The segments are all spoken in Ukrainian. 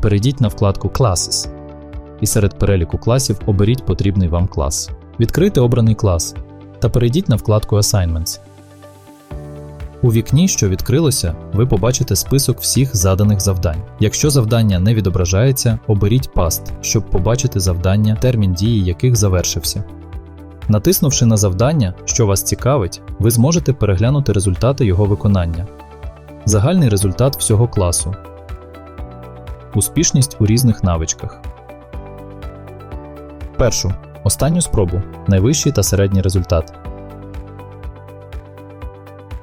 перейдіть на вкладку Classes і серед переліку класів оберіть потрібний вам клас. Відкрийте обраний клас та перейдіть на вкладку Assignments. У вікні, що відкрилося, ви побачите список всіх заданих завдань. Якщо завдання не відображається, оберіть Past, щоб побачити завдання, термін дії яких завершився. Натиснувши на завдання, що вас цікавить, ви зможете переглянути результати його виконання. Загальний результат всього класу. Успішність у різних навичках. Першу. Останню спробу. Найвищий та середній результат.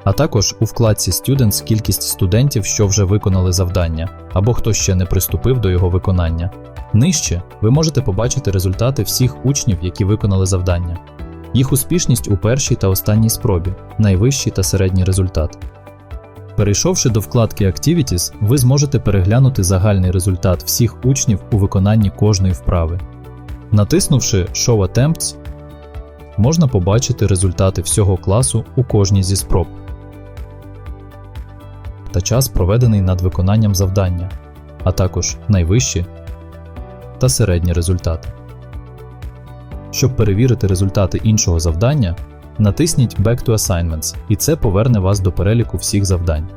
А також у вкладці Students кількість студентів, що вже виконали завдання, або хто ще не приступив до його виконання. Нижче ви можете побачити результати всіх учнів, які виконали завдання, їх успішність у першій та останній спробі, найвищий та середній результат. Перейшовши до вкладки Activities, ви зможете переглянути загальний результат всіх учнів у виконанні кожної вправи. Натиснувши Show Attempts, можна побачити результати всього класу у кожній зі спроб та час, проведений над виконанням завдання, а також найвищі та середні результати. Щоб перевірити результати іншого завдання, натисніть Back to Assignments, і це поверне вас до переліку всіх завдань.